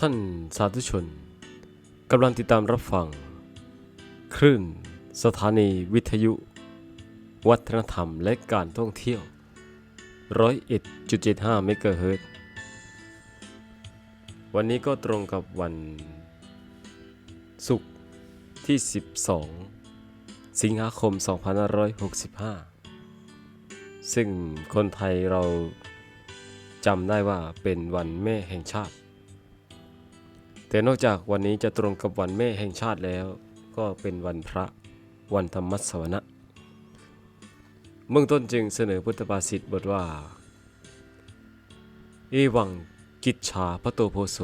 ท่านสาธุชนกำลังติดตามรับฟัง คลื่น สถานีวิทยุ วัฒนธรรมและการท่องเที่ยวร้อยเอ็ดจุดเจ็ดห้าเมกะเฮิรตวันนี้ก็ตรงกับวันศุกร์ที่ 12 สิงหาคม 2565 ซึ่งคนไทยเราจำได้ว่าเป็นวันแม่แห่งชาติ แต่นอกจากวันนี้จะตรงกับวันแม่แห่งชาติแล้ว ก็เป็นวันพระวันธรรมสวนะเบื้องต้นจึงเสนอพุทธภาษิตบทว่า เอวังกิจฉาพระโตโพโส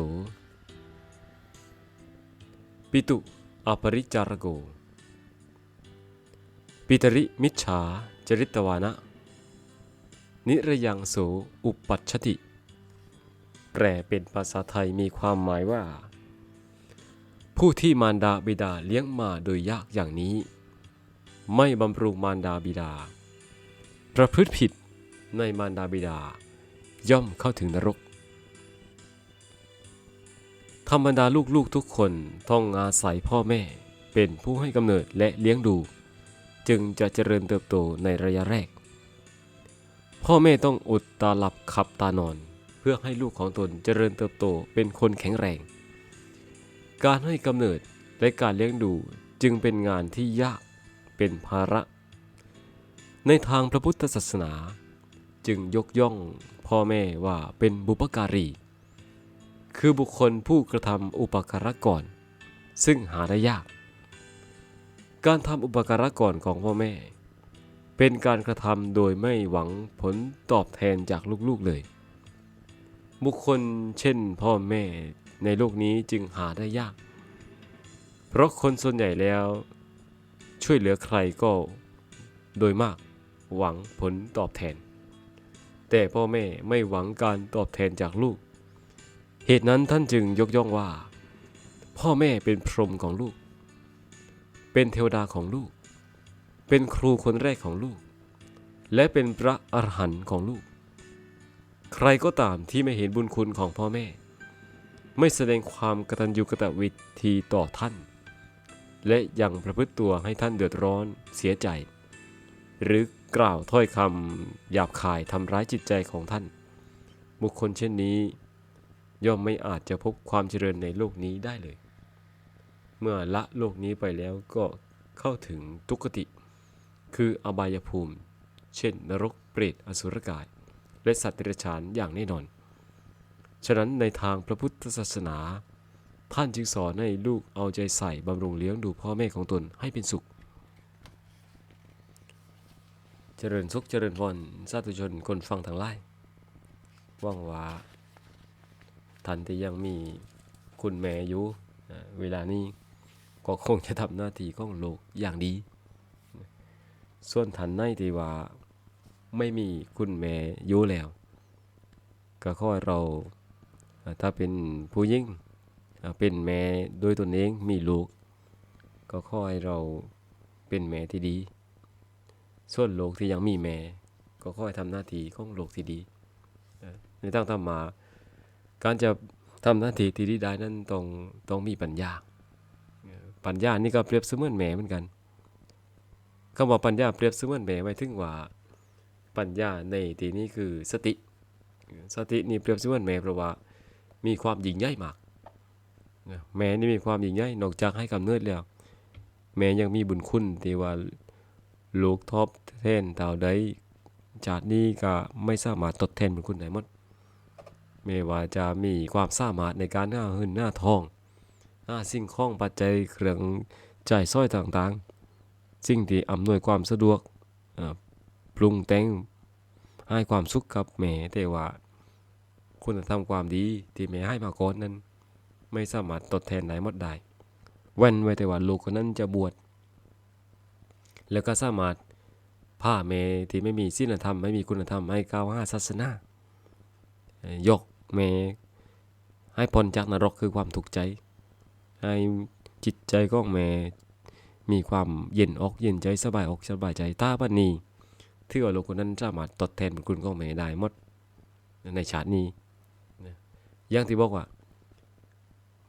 ปิตุอปริจารโก ปิตริมิจฉาจริตวานะ นิระยังโสอุปัชชติ แปลเป็นภาษาไทยมีความหมายว่า ผู้ที่มารดาบิดาเลี้ยงมาโดยยากอย่างนี้ ไม่บำรุงมารดาบิดา ประพฤติผิดในมารดาบิดา ย่อมเข้าถึงนรก ธรรมดาลูกๆทุกคนต้องอาศัยพ่อแม่เป็นผู้ให้กำเนิดและเลี้ยงดู จึงจะเจริญเติบโตในระยะแรก พ่อแม่ต้องอดตาหลับขับตานอน เพื่อให้ลูกของตนเจริญเติบโตเป็นคนแข็งแรง การให้กำเนิดและการเลี้ยงดูจึงเป็นงานที่ยากเป็นภาระ ในทางพระพุทธศาสนา จึงยกย่องพ่อแม่ว่าเป็นบุปการี คือบุคคลผู้กระทำอุปการะก่อน ซึ่งหาได้ยาก การทำอุปการะก่อนของพ่อแม่ เป็นการกระทำโดยไม่หวังผลตอบแทนจากลูกๆเลย บุคคลเช่นพ่อแม่ ในโลกนี้จึงหาได้ยาก เพราะคนส่วนใหญ่แล้ว ช่วยเหลือใครก็โดยมากหวังผลตอบแทน แต่พ่อแม่ไม่หวังการตอบแทนจากลูก เหตุนั้นท่านจึงยกย่องว่า พ่อแม่เป็นพรหมของลูก เป็นเทวดาของลูก เป็นครูคนแรกของลูก และเป็นพระอรหันต์ของลูก ใครก็ตามที่ไม่เห็นบุญคุณของพ่อแม่ ไม่แสดงความกตัญญูกตวิธีต่อท่าน และยังประพฤติตัวให้ท่านเดือดร้อนเสียใจ หรือกล่าวถ้อยคำหยาบคายทำร้ายจิตใจของท่าน บุคคลเช่นนี้ ย่อมไม่อาจจะพบความเจริญในโลกนี้ได้เลย เมื่อละโลกนี้ไปแล้วก็เข้าถึงทุกติคืออบายภูมิ เช่น นรกเปรตอสุรกาย และสัตว์เดรัจฉานอย่างแน่นอน ฉะนั้นในทางพระพุทธศาสนา ท่านจึงสอนให้ลูกเอาใจใส่บำรุงเลี้ยงดูพ่อแม่ของตนให้เป็นสุข เจริญสุขเจริญพรสาธุชนคนฟังทางไล่ว่างว่าท่านที่ยังมีคุณแม่อยู่เวลานี้ก็คงจะทำหน้าที่ของโลกอย่างดี ส่วนท่านในที่ว่าไม่มีคุณแม่อยู่แล้ว ก็ขอให้เรา ถ้าเป็นผู้หญิงอ่าเป็นแม่โดยตนเองมีลูก ก็ขอให้เราเป็นแม่ที่ดี ส่วนโลกที่ยังมีแม่ก็ขอให้ทำหน้าที่ของโลกที่ดี ในทางธรรมา การจะทำหน้าที่ที่ดีได้นั้นต้องต้องมีปัญญา ปัญญานี่ก็เปรียบเสมือนแม่เหมือนกันคำว่าปัญญาเปรียบเสมือนแม่หมายถึงว่าปัญญาในที่นี้คือสติ สตินี่เปรียบเสมือนแม่เพราะว่า มีความหยิ่งใหญ่มากแม่นี่มีความหยิ่งใหญ่นอกจากให้กำเนิดแล้ว แม่ยังมีบุญคุณที่ว่าลูกทอบแทนเต่าใดจากนี้ก็ไม่สามารถทดแทนบุญคุณได้หมดไม่ว่าจะมีความสามารถในการหน้าหืนหน้าทองหน้าสิ่งของปัจจัยเครื่องจ่ายสร้อยต่างๆ สิ่งที่อำนวยความสะดวกปรุงแต่งให้ความสุขกับแม่แต่ว่า คุณธรรมความดีที่แม่ให้มาก่อนนั้น ไม่สามารถทดแทนได้หมดได้เว้นไว้แต่ว่าลูกคนนั้นจะบวชแล้วก็สามารถพาเมที่ไม่มีศีลธรรมไม่มีคุณธรรมให้ก้าวห้าศาสนายกเมให้พ้นจากนรกคือความถูกใจ ให้จิตใจของแม่มีความเย็นอกเย็นใจสบายอกสบายใจตาบันนี้ที่ว่าลูกคนนั้นสามารถตอบแทนบุญคุณของแม่ได้หมดในชาตินี้ อย่างที่บอกว่า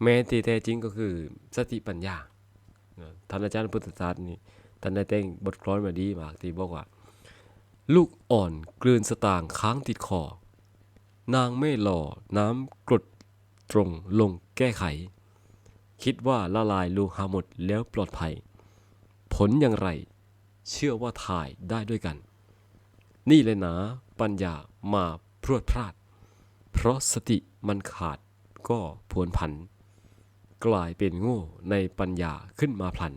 แม้ที่แท้จริงก็คือสติปัญญาท่านอาจารย์พุทธศาสตร์นี่ท่านได้แต่งบทกลอนมาดีมากที่บอกว่า ลูกอ่อนกลืนสตางค้างติดคอ นางไม่หล่อน้ำกรดตรงลงแก้ไข คิดว่าละลายลูหาหมดแล้วปลอดภัย ผลอย่างไร เชื่อว่าถ่ายได้ด้วยกัน นี่เลยนะปัญญามาพรวดพลาด เพราะสติ มันขาดก็ผวนผัน กลายเป็นโง่ในปัญญาขึ้นมาพลัน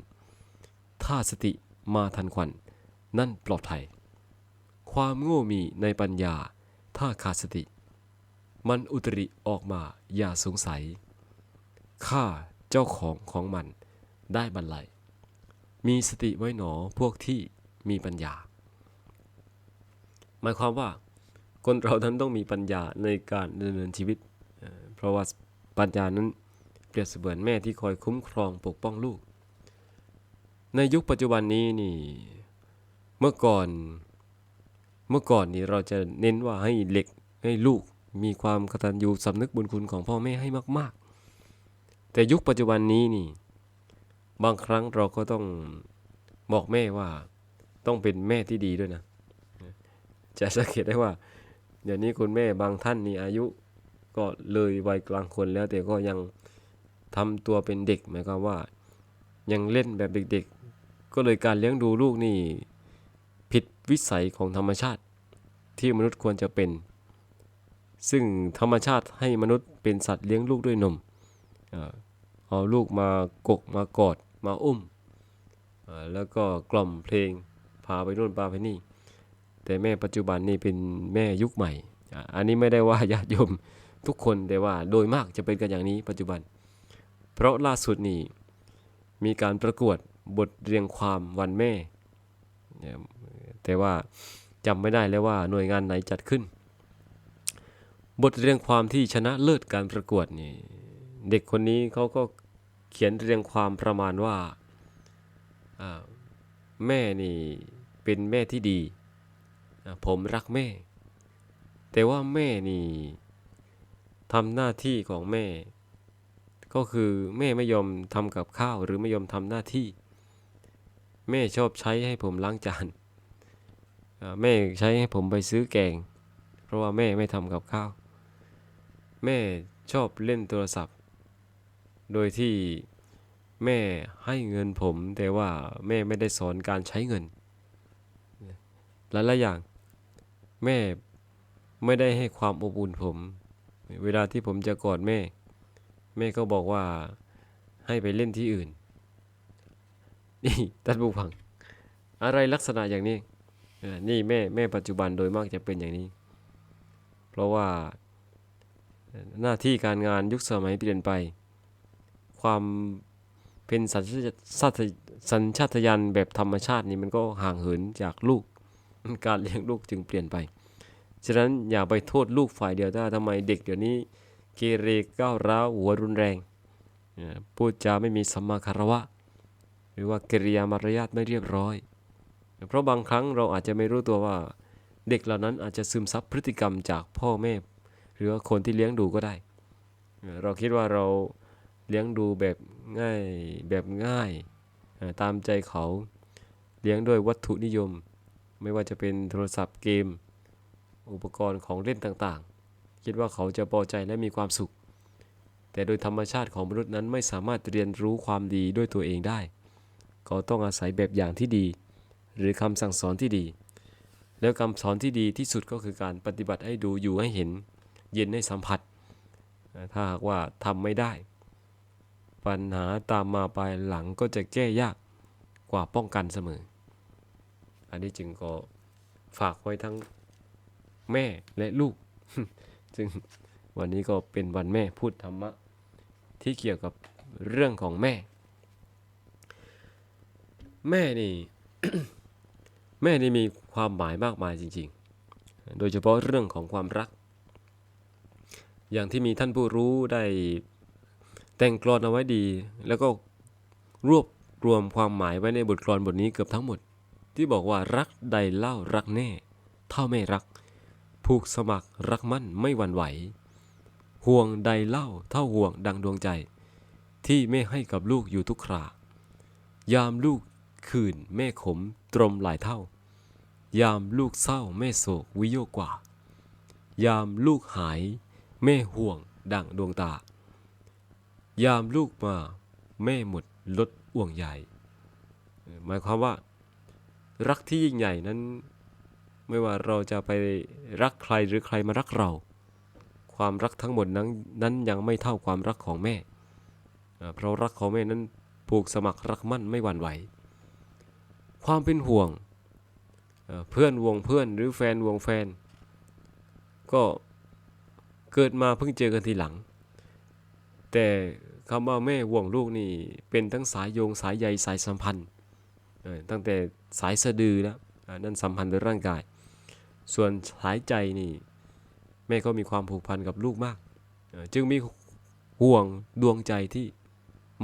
ถ้าสติมาทันควัน นั่นปลอดภัย ความโง่มีในปัญญา ถ้าขาดสติ มันอุตริออกมาอย่าสงสัยข้าเจ้าของของมันได้บรรลัย มีสติไว้หนอพวกที่มีปัญญา หมายความว่า คนเรานั้นต้องมีปัญญาในการดำเนินชีวิต ราะว่าปัญญานั้นเปรียบเสมือนแม่ที่คอยคุ้มครองปกป้องลูก ในยุคปัจจุบันนี้นี่ เมื่อก่อน เมื่อก่อนนี่เราจะเน้นว่าให้เล็กให้ลูกมีความกตัญญูสำนึกบุญคุณของพ่อแม่ให้มาก ๆ แต่ยุคปัจจุบันนี้นี่ บางครั้งเราก็ต้องบอกแม่ว่าต้องเป็นแม่ที่ดีด้วยนะ จะสังเกตได้ว่า เดี๋ยวนี้คุณแม่บางท่านนี่อายุ ก็เลยวัยกลางคนแล้วแต่ก็ยังทำตัวเป็นเด็กหมายความว่า ยังเล่นแบบเด็กๆ ก็เลยการเลี้ยงดูลูกนี่ ผิดวิสัยของธรรมชาติที่มนุษย์ควรจะเป็น ซึ่งธรรมชาติให้มนุษย์เป็นสัตว์เลี้ยงลูกด้วยนมเอาลูกมากกมากอดมาอุ้ม แล้วก็กล่อมเพลงพาไปโน่นพาไปนี่ แต่แม่ปัจจุบันนี่เป็นแม่ยุคใหม่ อันนี้ไม่ได้ว่าญาติโยม ทุกคนแต่ว่าโดยมากจะเป็นกันอย่างนี้ปัจจุบัน เพราะล่าสุดนี่มีการประกวดบทเรียงความวันแม่ แต่ว่าจำไม่ได้แล้วว่าหน่วยงานไหนจัดขึ้น บทเรียงความที่ชนะเลิศการประกวดนี่เด็กคนนี้เขาก็เขียนเรียงความประมาณว่าแม่นี่เป็นแม่ที่ดี ผมรักแม่ แต่ว่าแม่นี่ ทำหน้าที่ของแม่ ก็คือแม่ไม่ยอมทำกับข้าวหรือไม่ยอมทำหน้าที่ แม่ชอบใช้ให้ผมล้างจานแม่ใช้ให้ผมไปซื้อแกง เพราะว่าแม่ไม่ทำกับข้าว แม่ชอบเล่นโทรศัพท์ โดยที่แม่ให้เงินผม แต่ว่าแม่ไม่ได้สอนการใช้เงินหลายๆอย่าง แม่ไม่ได้ให้ความอบอุ่นผม เวลาที่ผมจะกอดแม่ แม่ก็บอกว่าให้ไปเล่นที่อื่น นี่ท่านผู้ฟัง อะไรลักษณะอย่างนี้นี่แม่แม่ปัจจุบันโดยมากจะเป็นอย่างนี้ เพราะว่าหน้าที่การงานยุคสมัยเปลี่ยนไป ความเป็นสัญชาตสัญชาตญาณแบบธรรมชาตินี่มันก็ห่างเหินจากลูก การเลี้ยงลูกจึงเปลี่ยนไป ฉะนั้นอย่าไปโทษลูกฝ่ายเดียวว่าทำไมเด็กเดี๋ยวนี้เกเรก้าวร้าวหัวรุนแรงพูดจาไม่มีสัมมาคารวะ หรือว่ากิริยามารยาทไม่เรียบร้อย เพราะบางครั้งเราอาจจะไม่รู้ตัวว่า เด็กเหล่านั้นอาจจะซึมซับพฤติกรรมจากพ่อแม่ หรือว่าคนที่เลี้ยงดูก็ได้ เราคิดว่าเราเลี้ยงดูแบบง่ายแบบง่ายตามใจเขาเลี้ยงด้วยวัตถุนิยม ไม่ว่าจะเป็นโทรศัพท์เกม อุปกรณ์ของเล่นต่างๆ คิดว่าเขาจะพอใจและมีความสุข แต่โดยธรรมชาติของมนุษย์นั้นไม่สามารถเรียนรู้ความดีด้วยตัวเองได้ เขาต้องอาศัยแบบอย่างที่ดี หรือคำสั่งสอนที่ดี แล้วคำสอนที่ดีที่สุดก็คือการปฏิบัติให้ดูอยู่ให้เห็น เย็นให้สัมผัส ถ้าหากว่าทำไม่ได้ ปัญหาตามมาภายหลังก็จะแก้ยากกว่าป้องกันเสมอ อันนี้จึงก็ฝากไว้ทั้ง แม่และลูก ซึ่งวันนี้ก็เป็นวันแม่พูดธรรมะ ที่เกี่ยวกับเรื่องของแม่ แม่นี่ แม่นี่มีความหมายมากมายจริง ๆ โดยเฉพาะเรื่องของความรัก อย่างที่มีท่านผู้รู้ได้แต่งกลอนเอาไว้ดี แล้วก็รวบรวมความหมายไว้ในบทกลอนบทนี้เกือบทั้งหมด ที่บอกว่ารักใดเล่ารักแน่ เท่าไม่รัก ผูกสมัครรักมั่นไม่หวั่นไหว ห่วงใดเล่าเท่าห่วงดังดวงใจ ที่แม่ให้กับลูกอยู่ทุกครายามลูกคืนแม่ขมตรมหลายเท่า ยามลูกเศร้าแม่โศกวิโยกว่า ยามลูกหาย แม่ห่วงดังดวงตา ยามลูกมาแม่หมดลดอ่วงใหญ่ หมายความว่า รักที่ยิ่งใหญ่นั้น ไม่ว่าเราจะไปรักใครหรือใครมารักเรา ความรักทั้งหมดนั้นนั้นยังไม่เท่าความรักของแม่ เพราะรักของแม่นั้นผูกสมัครรักมั่นไม่หวั่นไหว ความเป็นห่วงเพื่อนวงเพื่อนหรือแฟนวงแฟน ก็เกิดมาเพิ่งเจอกันทีหลัง แต่คำว่าแม่ห่วงลูกนี่เป็นทั้งสายโยงสายใยสายสัมพันธ์ตั้งแต่สายสะดือแล้วนั่นสัมพันธ์โดยร่างกาย ส่วนสายใจนี่ แม่ก็มีความผูกพันกับลูกมาก จึงมีห่วงดวงใจที่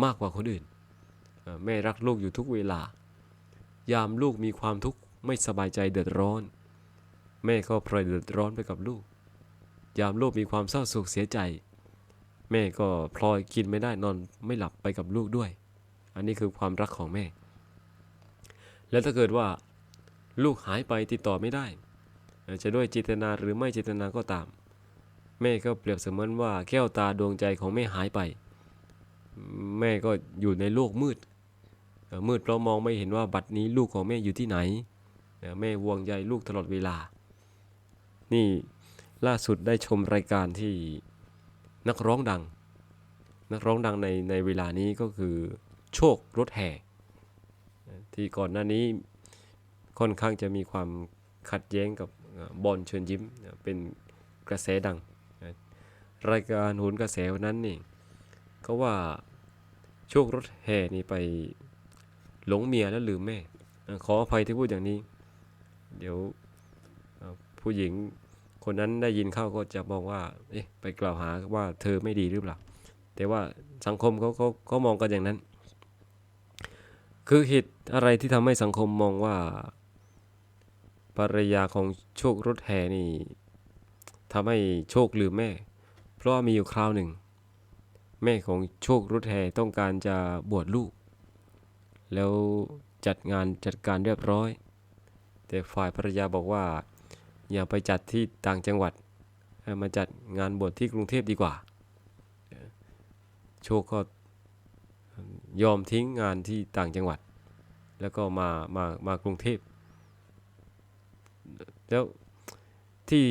มากกว่าคนอื่น แม่รักลูกอยู่ทุกเวลา ยามลูกมีความทุกข์ไม่สบายใจเดือดร้อน แม่ก็พลอยเดือดร้อนไปกับลูก ยามลูกมีความเศร้าโศกเสียใจ แม่ก็พลอยกินไม่ได้นอนไม่หลับไปกับลูกด้วย อันนี้คือความรักของแม่ แล้วถ้าเกิดว่า ลูกหายไปติดต่อไม่ได้ จะด้วยเจตนาหรือไม่เจตนาก็ตาม แม่ก็เปรียบเสมือนว่าแก้วตาดวงใจของแม่หายไป แม่ก็อยู่ในโลกมืด มืดเพราะมองไม่เห็นว่าบัดนี้ลูกของแม่อยู่ที่ไหน แม่ห่วงใยลูกตลอดเวลา นี่ล่าสุดได้ชมรายการที่นักร้องดัง นักร้องดังในในเวลานี้ก็คือโชครถแห่ที่ก่อนหน้านี้ค่อนข้างจะมีความขัดแย้งกับ บอลเชิญยิ้มเป็นกระแสดัง รายการโหนกระแสวันนั้นนี่เขาว่าโชครถแห่นี่ไปหลงเมียแล้วลืมแม่ ขออภัยที่พูดอย่างนี้ เดี๋ยวผู้หญิงคนนั้นได้ยินเข้าก็จะมองว่าเอ๊ะไปกล่าวหาว่าเธอไม่ดีหรือเปล่า แต่ว่าสังคมเขาเขาเขามองกันอย่างนั้น คือเหตุอะไรที่ทำให้สังคมมองว่า ภรรยาของโชครถแห่นี่ทำให้โชคลืมแม่ เพราะมีอยู่คราวหนึ่ง แม่ของโชครถแห่ต้องการจะบวชลูก แล้วจัดงานจัดการเรียบร้อย แต่ฝ่ายภรรยาบอกว่า อย่าไปจัดที่ต่างจังหวัดให้มาจัดงานบวชที่กรุงเทพดีกว่า โชคก็ยอมทิ้งงานที่ต่างจังหวัด แล้วก็มามามากรุงเทพ แล้วที่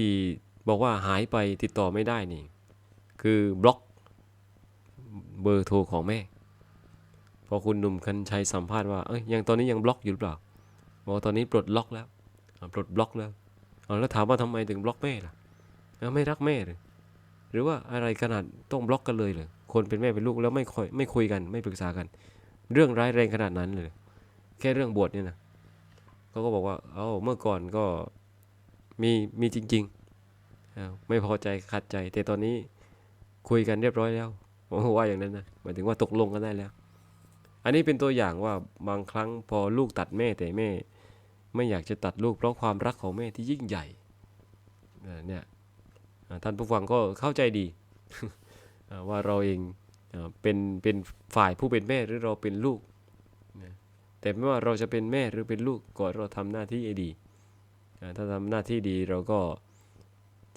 บอกว่าหายไปติดต่อไม่ได้นี่ คือบล็อกเบอร์โทรของแม่ พอคุณหนุ่มคันชัยสัมภาษณ์ว่าเอ้ยยังตอนนี้ยังบล็อกอยู่หรือเปล่าบอกตอนนี้ปลดล็อกแล้วปลดบล็อกแล้วแล้วถามว่าทำไมถึงบล็อกแม่ล่ะไม่รักแม่เลยหรือว่าอะไรขนาดต้องบล็อกกันเลยเลยคนเป็นแม่เป็นลูกแล้วไม่ค่อยไม่คุยกันไม่ปรึกษากัน เรื่องร้ายแรงขนาดนั้นเลย แค่เรื่องบวชเนี่ยนะ เขาก็บอกว่า เอ้า เมื่อก่อนก็มีมีจริงๆ ไม่พอใจขัดใจ แต่ตอนนี้คุยกันเรียบร้อยแล้วผมว่าอย่างนั้นนะ หมายถึงว่าตกลงกันได้แล้ว อันนี้เป็นตัวอย่างว่าบางครั้งพอลูกตัดแม่แต่แม่ ไม่อยากจะตัดลูกเพราะความรักของแม่ที่ยิ่งใหญ่เนี่ยท่านผู้ฟังก็เข้าใจดีว่าเราเองเป็นเป็นฝ่ายผู้เป็นแม่หรือเราเป็นลูก แต่ไม่ว่าเราจะเป็นแม่หรือเป็นลูกก็เราทำหน้าที่ให้ดี ถ้าทำหน้าที่ดีเราก็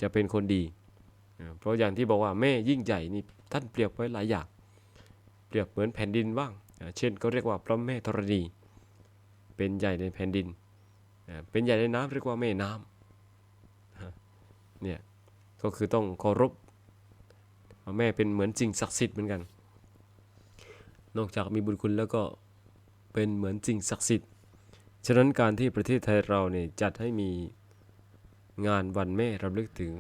จะเป็นคนดี เพราะอย่างที่บอกว่าแม่ยิ่งใหญ่นี่ท่านเปรียบไว้หลายอย่าง เปรียบเหมือนแผ่นดินบ้าง เช่นก็เรียกว่าพระแม่ธรณี เป็นใหญ่ในแผ่นดิน เป็นใหญ่ในน้ำเรียกว่าแม่น้ำฮะเนี่ยก็คือต้องเคารพแม่เป็นเหมือนสิ่งศักดิ์สิทธิ์เหมือนกัน นอกจากมีบุญคุณแล้วก็ เป็นเหมือนสิ่งศักดิ์สิทธิ์ ฉะนั้นการที่ประเทศไทยเราเนี่ยจัดให้มีงานวันแม่รำลึกถึง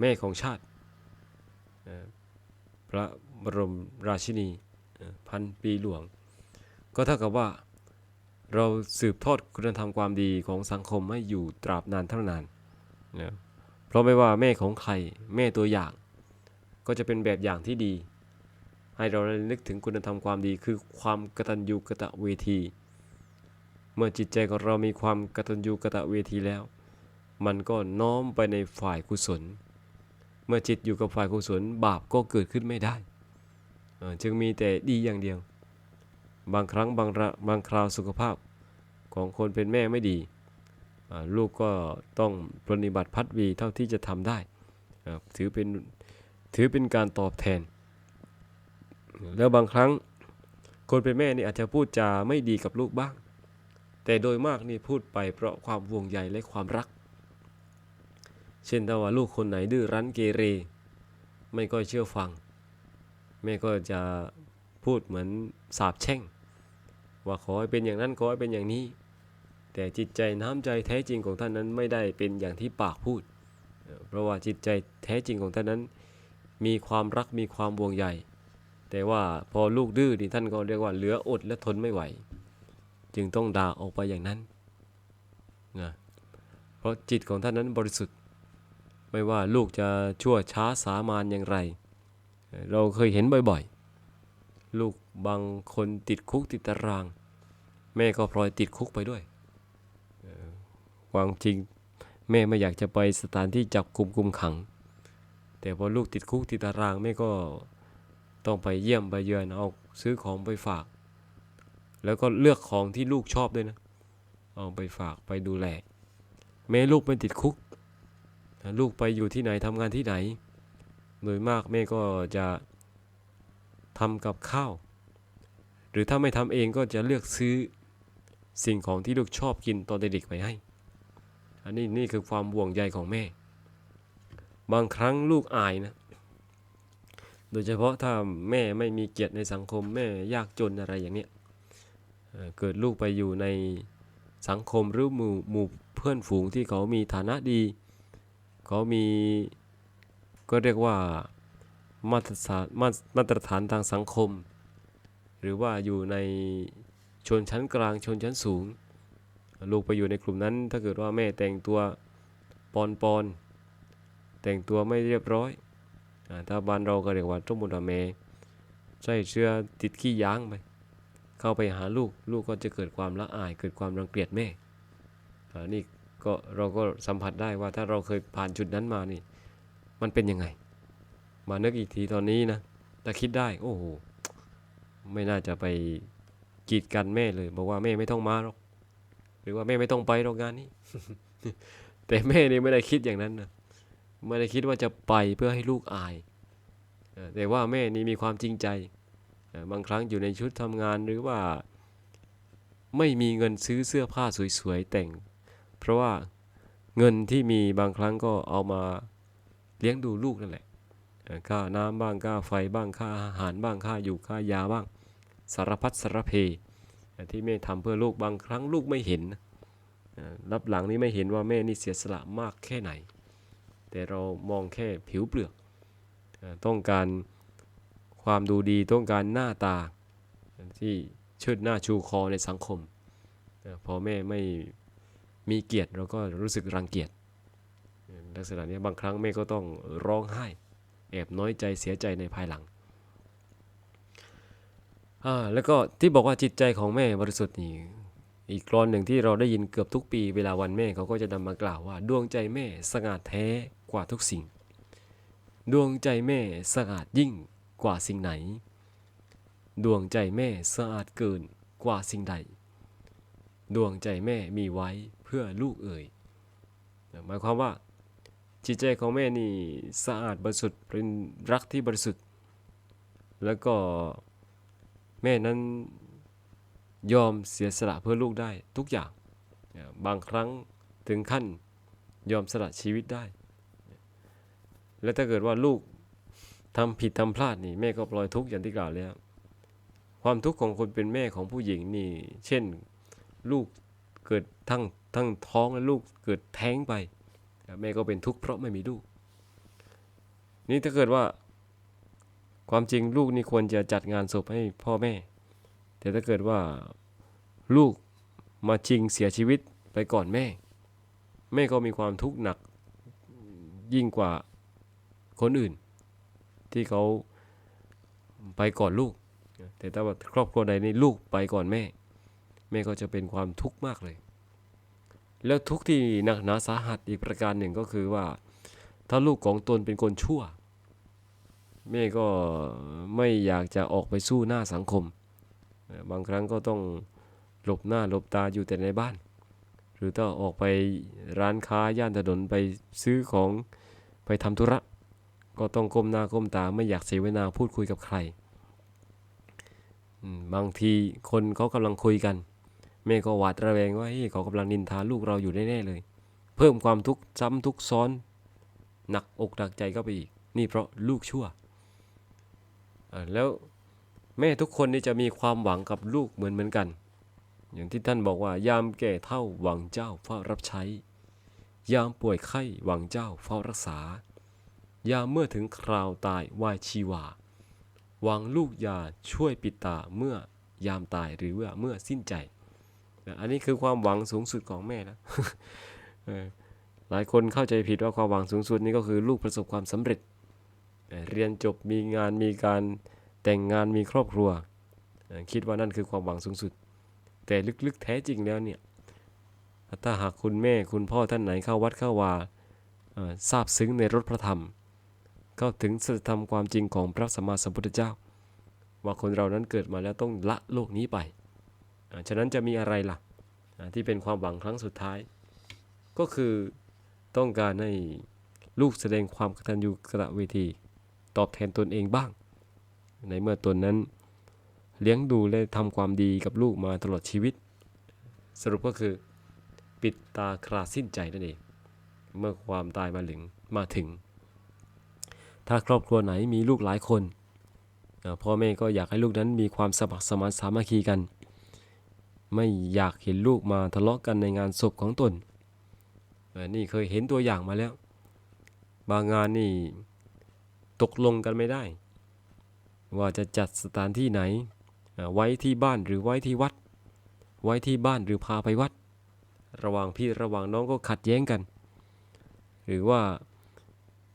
แม่ของชาติ พระบรมราชินีพันปีหลวง ก็เท่ากับว่าเราสืบทอดคุณธรรมความดีของสังคมให้อยู่ตราบนานเท่านานนะเพราะไม่ว่าแม่ของใครแม่ตัวอย่าง ก็จะเป็นแบบอย่างที่ดี ให้เราระลึกถึงคุณธรรมความดีคือความกตัญญูกะตะเวที เมื่อจิตใจของเรามีความกตัญญูกะตะเวทีแล้ว มันก็น้อมไปในฝ่ายกุศล เมื่อจิตอยู่กับฝ่ายกุศลบาปก็เกิดขึ้นไม่ได้ จึงมีแต่ดีอย่างเดียว บางครั้งบางระบางคราวสุขภาพของคนเป็นแม่ไม่ดีลูกก็ต้องปฏิบัติพัดวีเท่าที่จะทำได้ ถือเป็นถือเป็นการตอบแทน แล้วบางครั้งคนเป็นแม่นี่อาจจะพูดจาไม่ดีกับลูกบ้าง แต่โดยมากนี่พูดไปเพราะความห่วงใยและความรัก เช่นถ้าว่าลูกคนไหนดื้อรั้นเกเร ไม่ก็เชื่อฟัง แม่ก็จะพูดเหมือนสาบแช่ง ว่าขอให้เป็นอย่างนั้นขอให้เป็นอย่างนี้ แต่จิตใจน้ำใจแท้จริงของท่านนั้นไม่ได้เป็นอย่างที่ปากพูด เพราะว่าจิตใจแท้จริงของท่านนั้น มีความรักมีความห่วงใย แต่ว่าพอลูกดื้อนี่ท่านก็เรียกว่าเหลืออดและทนไม่ไหว จึงต้องด่าออกไปอย่างนั้นนะเพราะจิตของท่านนั้นบริสุทธิ์ ไม่ว่าลูกจะชั่วช้าสามานอย่างไร เราเคยเห็นบ่อยๆ ลูกบางคนติดคุกติดตาราง แม่ก็พลอยติดคุกไปด้วยความจริงแม่ไม่อยากจะไปสถานที่จับกลุ่มกุมขัง แต่พอลูกติดคุกติดตารางแม่ก็ ต้องไปเยี่ยมไปเยือนเอาซื้อของไปฝาก แล้วก็เลือกของที่ลูกชอบด้วยนะ เอาไปฝากไปดูแลแม่ลูกไม่ติดคุกลูกไปอยู่ที่ไหนทำงานที่ไหน โดยมากแม่ก็จะทำกับข้าว หรือถ้าไม่ทำเองก็จะเลือกซื้อสิ่งของที่ลูกชอบกินตอนเด็กๆไปให้ อันนี้นี่คือความห่วงใยของแม่ บางครั้งลูกอายนะ โดยเฉพาะถ้าแม่ไม่มีเกียรติในสังคมแม่ยากจนอะไรอย่างเนี้ยเเกิดลูกไปอยู่ในสังคมหรือหมู่หมู่เพื่อนฝูงที่เขามีฐานะดี เขามีก็เรียกว่ามาตรฐานมามาตรฐานทางสังคม หรือว่าอยู่ในชนชั้นกลางชนชั้นสูง ลูกไปอยู่ในกลุ่มนั้น ถ้าเกิดว่าแม่แต่งตัวปอนปอนแต่งตัวไม่เรียบร้อย ถ้าบ้านเราก็เรียกว่าจมุดาเมใส่เสื้อติดขี้ยางไปเข้าไปหาลูกลูกก็จะเกิดความละอายเกิดความรังเกียจแม่อานี่ก็เราก็สัมผัสได้ว่าถ้าเราเคยผ่านจุดนั้นมานี่ มันเป็นยังไง มานึกอีกทีตอนนี้นะแต่คิดได้ โอ้โหไม่น่าจะไปกีดกันแม่เลย บอกว่าแม่ไม่ต้องมาหรอก หรือว่าแม่ไม่ต้องไปหรอกงานนี้ แต่แม่นี่ไม่ได้คิดอย่างนั้นนะ ไม่ได้คิดว่าจะไปเพื่อให้ลูกอาย แต่ว่าแม่นี่มีความจริงใจ บางครั้งอยู่ในชุดทำงานหรือว่า ไม่มีเงินซื้อเสื้อผ้าสวยๆแต่ง เพราะว่าเงินที่มีบางครั้งก็เอามาเลี้ยงดูลูกนั่นแหละค่าน้ำบ้างค่าไฟบ้างค่าอาหารบ้างค่าอยู่ค่ายาบ้างสารพัดสารเพอที่แม่ทำเพื่อลูกบางครั้งลูกไม่เห็นรับหลังนี้ไม่เห็นว่าแม่นี่เสียสละมากแค่ไหน แต่เรามองแค่ผิวเปลือก ต้องการความดูดีต้องการหน้าตาที่เชิดหน้าชูคอในสังคมเอ่อพอแม่ไม่มีเกียรติเราก็รู้สึกรังเกียจลักษณะนี้บางครั้งแม่ก็ต้องร้องไห้ แอบน้อยใจเสียใจในภายหลังอ่าแล้วก็ที่บอกว่าจิตใจของแม่บริสุทธิ์นี่ อีกกรอนหนึ่งที่เราได้ยินเกือบทุกปีเวลาวันแม่เขาก็จะนำมากล่าวว่า ดวงใจแม่สะอาดแท้กว่าทุกสิ่ง ดวงใจแม่สะอาดยิ่งกว่าสิ่งไหน ดวงใจแม่สะอาดเกินกว่าสิ่งใด ดวงใจแม่มีไว้เพื่อลูกเอ่ยหมายความว่าจิตใจของแม่นี่สะอาดบริสุทธิ์เป็นรักที่บริสุทธิ์ แล้วก็แม่นั้น ยอมเสียสละเพื่อลูกได้ทุกอย่าง บางครั้งถึงขั้นยอมสละชีวิตได้ และถ้าเกิดว่าลูกทำผิดทำพลาดนี่แม่ก็ปล่อยทุกข์อย่างที่กล่าวแล้ว ความทุกข์ของคนเป็นแม่ของผู้หญิงนี่ เช่นลูกเกิดทั้งทั้งท้องและลูกเกิดแท้งไป แม่ก็เป็นทุกข์เพราะไม่มีลูก นี่ถ้าเกิดว่า ความจริงลูกนี่ควรจะจัดงานศพให้พ่อแม่ แต่ถ้าเกิดว่าลูกมาชิงเสียชีวิตไปก่อนแม่ แม่ก็มีความทุกข์หนักยิ่งกว่าคนอื่น ที่เขาไปก่อนลูก แต่ถ้าว่าครอบครัวใดนี่ลูกไปก่อนแม่ แม่ก็จะเป็นความทุกข์มากเลย แล้วทุกข์ที่หนักหนาสาหัสอีกประการหนึ่งก็คือว่า ถ้าลูกของตนเป็นคนชั่ว แม่ก็ไม่อยากจะออกไปสู้หน้าสังคม บางครั้งก็ต้องหลบหน้าหลบตาอยู่แต่ในบ้าน หรือต้องออกไปร้านค้าย่านถนนไปซื้อของไปทำธุระ ก็ต้องก้มหน้าก้มตาไม่อยากเสียเวลาพูดคุยกับใคร บางทีคนเขากำลังคุยกัน แม่ก็หวาดระแวงว่าเฮ้ยเขากำลังนินทาลูกเราอยู่แน่ๆเลย เพิ่มความทุกข์ซ้ำทุกซ้อนหนักอกหนักใจเข้าไปอีก นี่เพราะลูกชั่วแล้ว แม่ทุกคนนี่จะมีความหวังกับลูกเหมือนเหมือนกัน อย่างที่ท่านบอกว่ายามแก่เท่าหวังเจ้าเฝ้ารับใช้ ยามป่วยไข้หวังเจ้าเฝ้ารักษา ยามเมื่อถึงคราวตายวายชีวา หวังลูกยาช่วยปิดตาเมื่อยามตายหรือว่าเมื่อสิ้นใจ อันนี้คือความหวังสูงสุดของแม่นะหลายคนเข้าใจผิดว่าความหวังสูงสุดนี่ก็คือลูกประสบความสำเร็จ เรียนจบมีงานมีการ แต่งงานมีครอบครัว คิดว่านั่นคือความหวังสูงสุด แต่ลึกๆแท้จริงแล้วเนี่ยถ้าหากคุณแม่คุณพ่อท่านไหนเข้าวัดเข้าวาทราบซึ้งในรถพระธรรม เข้าถึงสัจธรรมความจริงของพระสัมมาสัมพุทธเจ้า ว่าคนเรานั้นเกิดมาแล้วต้องละโลกนี้ไปฉะนั้นจะมีอะไรล่ะที่เป็นความหวังครั้งสุดท้าย ก็คือต้องการให้ลูกแสดงความกตัญญูกตเวที ตอบแทนตนเองบ้าง ในเมื่อตนนั้น เลี้ยงดูและทำความดีกับลูกมาตลอดชีวิต สรุปก็คือ ปิดตาคลาสิ้นใจนั่นเอง เมื่อความตายมาถึงมาถึง ถ้าครอบครัวไหนมีลูกหลายคนพ่อแม่ก็อยากให้ลูกนั้นมีความสมัครสมานสามัคคีกัน ไม่อยากเห็นลูกมาทะเลาะกันในงานศพของตนนี่เคยเห็นตัวอย่างมาแล้ว บางงานนี่ตกลงกันไม่ได้ ว่าจะจัดสถานที่ไหน ไว้ที่บ้านหรือไว้ที่วัด ไว้ที่บ้านหรือพาไปวัด ระหว่างพี่ระหว่างน้องก็ขัดแย้งกัน หรือว่า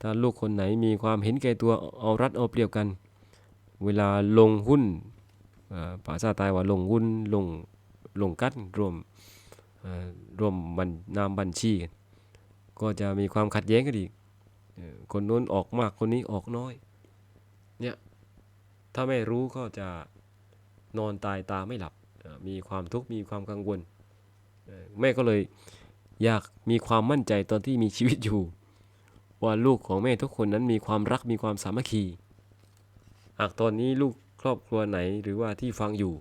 ถ้าลูกคนไหนมีความเห็นแก่ตัวเอารัดเอาเปรียบกัน เวลาลงหุ้นภาษาใต้ว่าลงหุ้นลงลงกันรวมรวมบัญนามบัญชีกันก็จะมีความขัดแย้งกันอีกคนนู้นออกมากคนนี้ออกน้อยเนี่ย ถ้าไม่รู้ก็จะนอนตายตาไม่หลับ มีความทุกข์มีความกังวล แม่ก็เลยอยากมีความมั่นใจตอนที่มีชีวิตอยู่ ว่าลูกของแม่ทุกคนนั้นมีความรักมีความสามัคคีหากตอนนี้ลูกครอบครัวไหนหรือว่าที่ฟังอยู่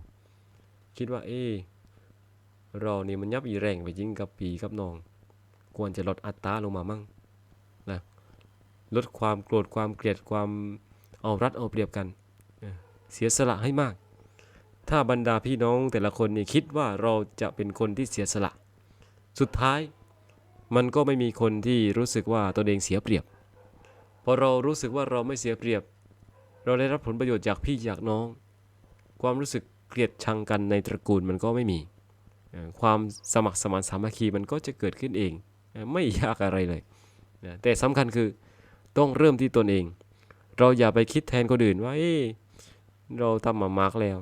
คิดว่าเอ๊ะเรานี่มันยับอีแรงไปจริงกับปีกับน้อง ควรจะลดอัตราลงมามั่งนะลดความโกรธความเกลียดความเอารัดเอาเปรียบกัน เสียสละให้มาก ถ้าบรรดาพี่น้องแต่ละคนนี่คิดว่าเราจะเป็นคนที่เสียสละ สุดท้ายมันก็ไม่มีคนที่รู้สึกว่าตนเองเสียเปรียบ พอเรารู้สึกว่าเราไม่เสียเปรียบ เราได้รับผลประโยชน์จากพี่จากน้อง ความรู้สึกเกลียดชังกันในตระกูลมันก็ไม่มี ความสมัครสมานสามัคคีมันก็จะเกิดขึ้นเอง ไม่ยากอะไรเลย แต่สำคัญคือต้องเริ่มที่ตนเอง เราอย่าไปคิดแทนคนอื่นว่าเอ เราทำมามากแล้ว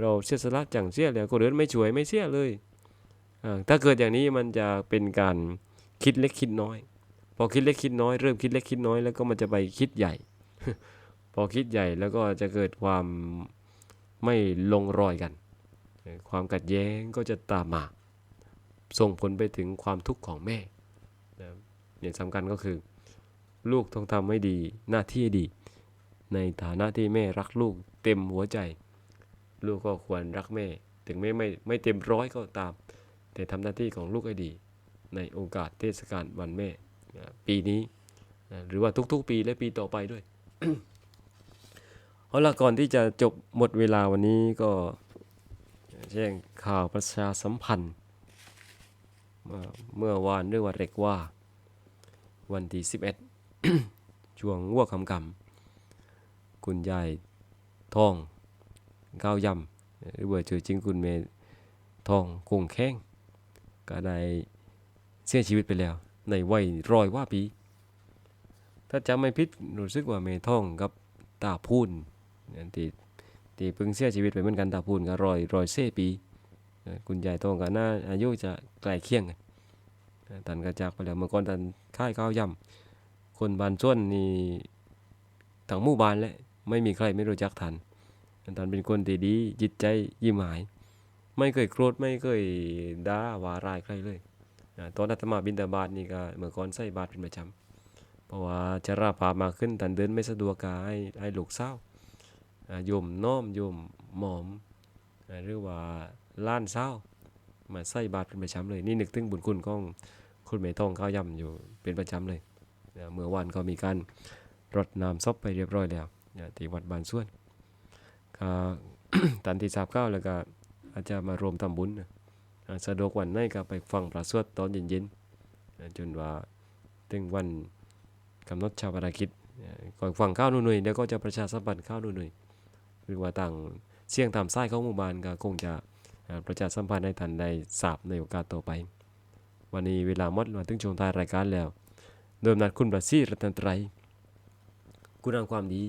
เราเสียสละจังเสียแล้วคนอื่นไม่ช่วยไม่เสียเลยถ้าเกิดอย่างนี้มันจะเป็นการคิดเล็กคิดน้อย พอคิดเล็กคิดน้อยเริ่มคิดเล็กคิดน้อยแล้วก็มันจะไปคิดใหญ่ พอคิดใหญ่แล้วก็จะเกิดความไม่ลงรอยกัน ความขัดแย้งก็จะตามมา ส่งผลไปถึงความทุกข์ของแม่เนี่ยสำคัญก็คือ ลูกต้องทำให้ดีหน้าที่ดี ในฐานะที่แม่รักลูก เต็มหัวใจ ลูกก็ควรรักแม่ ถึงแม่ไม่ไม่เต็มร้อยก็ตาม แต่ทำหน้าที่ของลูกให้ดี ในโอกาสเทศกาลวันแม่ ปีนี้หรือว่าทุกๆ ปีและปีต่อไปด้วยเอาละก่อนที่จะจบหมดเวลาวันนี้ก็แจ้งข่าวประชาสัมพันธ์ เมื่อวานเรื่องว่าเร็กว่า วันที่11ช่วงวัวคำกำคุณยาย ทองก้าวยำหรือว่าชื่อจริงคุณเมทองคงแข้งก็ได้เสียชีวิตไปแล้ว ในวัยร้อยว่าปี ถ้าจำไม่ผิดรู้สึกว่าเมทองกับตาพูนเนี่ยที่ที่เพิ่งเสียชีวิตไปเหมือนกันตาพูนก็ร้อยร้อยเซปี คุณยายทองก็น่าอายุจะใกล้เคียงกันตันก็จากไปแล้วเมื่อก่อนตันค่ายข้าวยำคนบานส่วนนี่ทั้งหมู่บ้านแหละ ไม่มีใครไม่รู้จักท่านท่านเป็นคนที่ดีจิตใจยิ้มหาย ไม่เคยโกรธไม่เคยด่าว่าร้ายใครเลยตอนอาตมาบินตาบาตนี่ก็เมื่อก่อนใส่บาตรเป็นประจำเพราะว่าชราภาพมาขึ้นท่านเดินไม่สะดวกกายให้ลูกสาวอ่าโยมน้อมโยมหมอมหรือว่าล้านสามาใส่บาตรเป็นประจำเลย นี่นึกถึงบุญคุณของคุณแม่ทองข้าวยำอยู่เป็นประจำเลย เมื่อวานก็มีการรดน้ำศพไปเรียบร้อยแล้ว ที่วัดบานส่วนก็ตันที่ทราบข้าวแล้วก็อาจจะมารวมทำบุญสะดวกวันไหนก็ไปฟังพระสวดตอนเย็นๆจนว่าถึงวันกำหนดชาวปนกิจก่อนฟังข้าวหนุ่ยเดี๋ยวก็จะประชาสัมพันธ์ข้าวหนุ่ยหรือว่าต่างเสี่ยงตามไส้ของหมู่บ้านก็คงจะประชาสัมพันธ์ให้ทันได้ทราบในโอกาสต่อไป วันนี้เวลาหมดมาถึงช่วงท้ายรายการแล้ว โดยนัดคุณประสิทธิ์รัตนไตรคุณงามความดี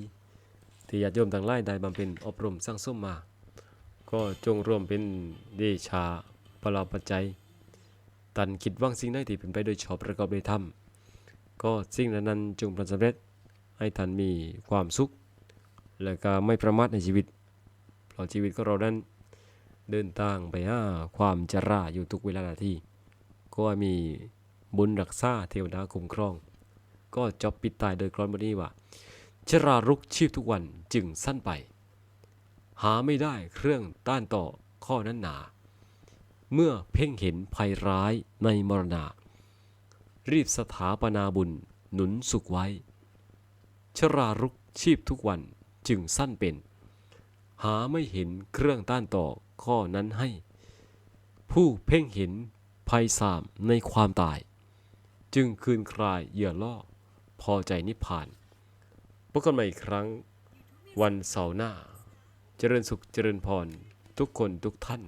ที่ญาติโยมทั้งหลายได้บำเพ็ญอบรมสร้างสมมา ก็จงรวมเป็นเดชาพลาปัจจัย ตันคิดว่างสิ่งใดที่เป็นไปโดยชอบประกอบด้วยธรรมก็สิ่งนั้นๆจงประสบเร็จให้ท่านมีความสุข และก็ไม่ประมาทในชีวิตเพราะชีวิตของเรานั้นเดินทางไปหาความจราอยู่ทุกเวลานาทีก็มีบุญรักษาเทวดาคุ้มครอง ก็จบปิดตายโดยกรอนบนี้ว่า ชรารุกชีพทุกวันจึงสั้นไป หาไม่ได้เครื่องต้านต่อข้อนั้นหนา เมื่อเพ่งเห็นภัยร้ายในมรณารีบสถาปนาบุญหนุนสุขไว้ ชรารุกชีพทุกวันจึงสั้นเป็น หาไม่เห็นเครื่องต้านต่อข้อนั้นให้ ผู้เพ่งเห็นภัยสามในความตาย จึงคืนคลายเหยื่อล่อพอใจนิพพาน พบกันใหม่อีกครั้ง วันเสาร์หน้า เจริญสุขเจริญพร ทุกคนทุกท่าน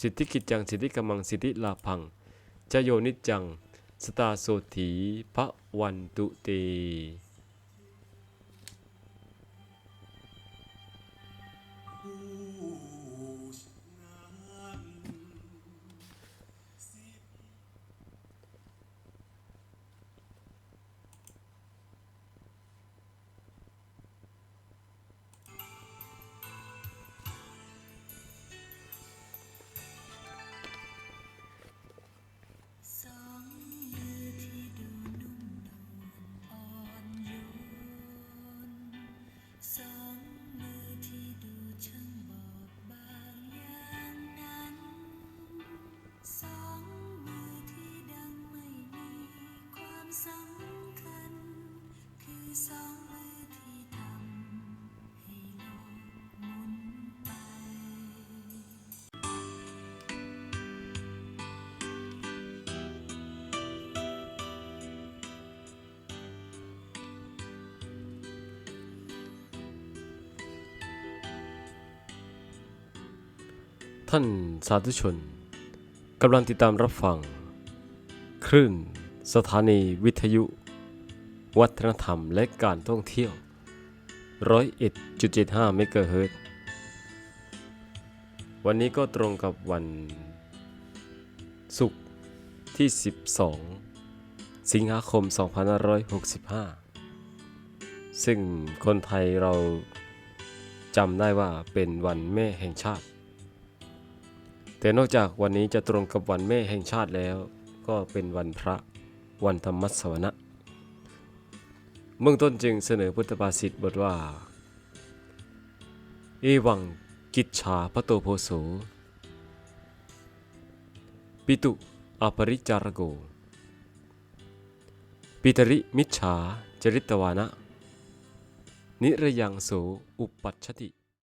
สิทธิกิจจังสิทธิกำมังสิทธิลาพังจโยนิจจัง สตาโสถีพระวันตุเต ท่านสาธุชนกำลังติดตามรับฟัง คลื่น สถานีวิทยุ วัฒนธรรมและการท่องเที่ยวร้อยเอ็ดจุดเมกะเฮิรตวันนี้ก็ตรงกับวันศุกร์ที่ 12 สิงหาคม 2565 ซึ่งคนไทยเราจำได้ว่าเป็นวันแม่แห่งชาติ แต่นอกจากวันนี้จะตรงกับวันแม่แห่งชาติแล้ว ก็เป็นวันพระวันธรรมสวนะ เบื้องต้นจึงเสนอพุทธภาษิตบทว่า เอวังกิจฉาพระโตโพโส ปิตุอปริจารโก ปิตริมิจฉาจริตวานะ นิระยังโสอุปัชชติ